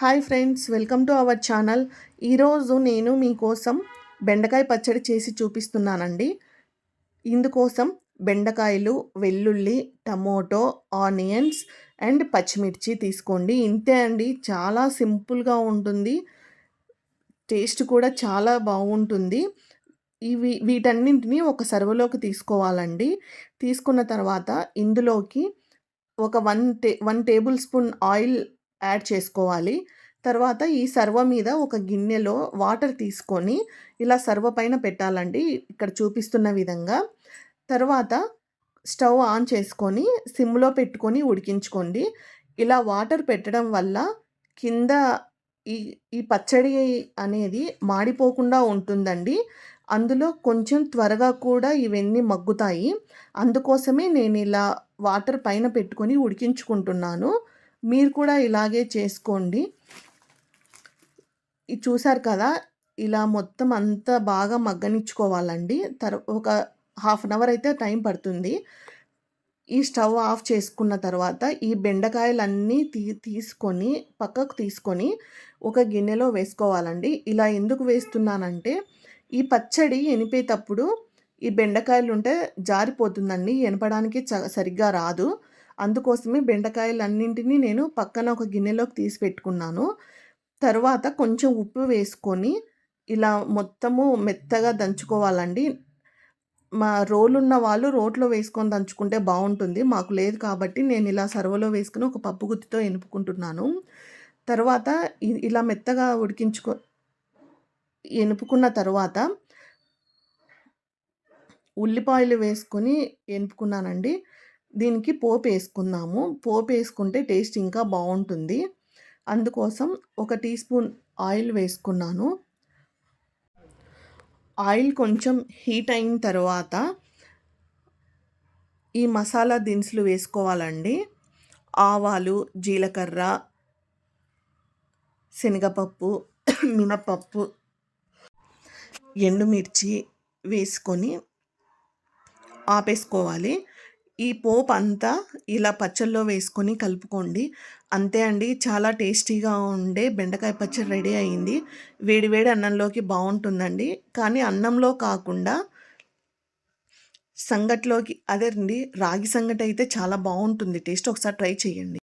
Hi friends welcome to our channel. ఈరోజు నేను మీకోసం బెండకాయ పచ్చడి చేసి చూపిస్తున్నానండి. ఇందుకోసం బెండకాయలు వెల్లుల్లి టమోటో ఆనియన్స్ అండ్ పచ్చిమిర్చి తీసుకోండి. ఇంతే అండి చాలా సింపుల్గా ఉంటుంది. టేస్ట్ కూడా చాలా బాగుంటుంది. ఇవి వీటన్నింటినీ ఒక సర్వలోకి తీసుకోవాలండి. తీసుకున్న తర్వాత ఇందులోకి ఒక వన్ టే one tablespoon oil add చేసుకోవాలి. తర్వాత ఈ సర్వ మీద ఒక గిన్నెలో వాటర్ తీసుకొని ఇలా సర్వ పైన పెట్టాలండి. ఇక్కడ చూపిస్తున్న విధంగా. తర్వాత స్టవ్ ఆన్ చేసుకొని సిమ్లో పెట్టుకొని ఉడికించుకోండి. ఇలా వాటర్ పెట్టడం వల్ల కింద ఈ ఈ పచ్చడి అనేది మాడిపోకుండా ఉంటుందండి. అందులో కొంచెం త్వరగా కూడా ఇవన్నీ మగ్గుతాయి. అందుకోసమే నేను ఇలా వాటర్ పైన పెట్టుకొని ఉడికించుకుంటున్నాను. మీరు కూడా ఇలాగే చేసుకోండి. ఇది చూసారు కదా ఇలా మొత్తం అంతా బాగా మగ్గనిచ్చుకోవాలండి. తర్ ఒక హాఫ్ అన్ అవర్ అయితే టైం పడుతుంది. ఈ స్టవ్ ఆఫ్ చేసుకున్న తర్వాత ఈ బెండకాయలన్నీ తీ తీసుకొని పక్కకు తీసుకొని ఒక గిన్నెలో వేసుకోవాలండి. ఇలా ఎందుకు వేస్తున్నానంటే ఈ పచ్చడి ఎనిపేటప్పుడు ఈ బెండకాయలు ఉంటే జారిపోతుందండి. ఎనపడానికి చ సరిగ్గా రాదు. అందుకోసమే బెండకాయలు అన్నింటినీ నేను పక్కన ఒక గిన్నెలోకి తీసి పెట్టుకున్నాను. తర్వాత కొంచెం ఉప్పు వేసుకొని ఇలా మొత్తము మెత్తగా దంచుకోవాలండి. మా రోలు ఉన్న వాళ్ళు రోట్లో వేసుకొని దంచుకుంటే బాగుంటుంది. మాకు లేదు కాబట్టి నేను ఇలా సర్వలో వేసుకుని ఒక పప్పు గుత్తితో ఎనుపుకుంటున్నాను. తర్వాత ఇలా మెత్తగా ఉడికించుకో ఎనుపుకున్న తర్వాత ఉల్లిపాయలు వేసుకొని ఎనుపుకున్నానండి. దీనికి పోపు వేసుకుందాము. పోపు వేసుకుంటే టేస్ట్ ఇంకా బాగుంటుంది. అందుకోసం ఒక టీ స్పూన్ ఆయిల్ వేసుకున్నాను. ఆయిల్ కొంచెం హీట్ అయిన తర్వాత ఈ మసాలా దినుసులు వేసుకోవాలండి. ఆవాలు జీలకర్ర శనగపప్పు మినపప్పు ఎండుమిర్చి వేసుకొని ఆపేసుకోవాలి. ఈ పోపు అంతా ఇలా పచ్చల్లో వేసుకొని కలుపుకోండి. అంతే అండి చాలా టేస్టీగా ఉండే బెండకాయ పచ్చడి రెడీ అయింది. వేడివేడి అన్నంలోకి బాగుంటుందండి. కానీ అన్నంలో కాకుండా సంగట్లోకి అదే అండి రాగి సంగటి అయితే చాలా బాగుంటుంది. టేస్ట్ ఒకసారి ట్రై చేయండి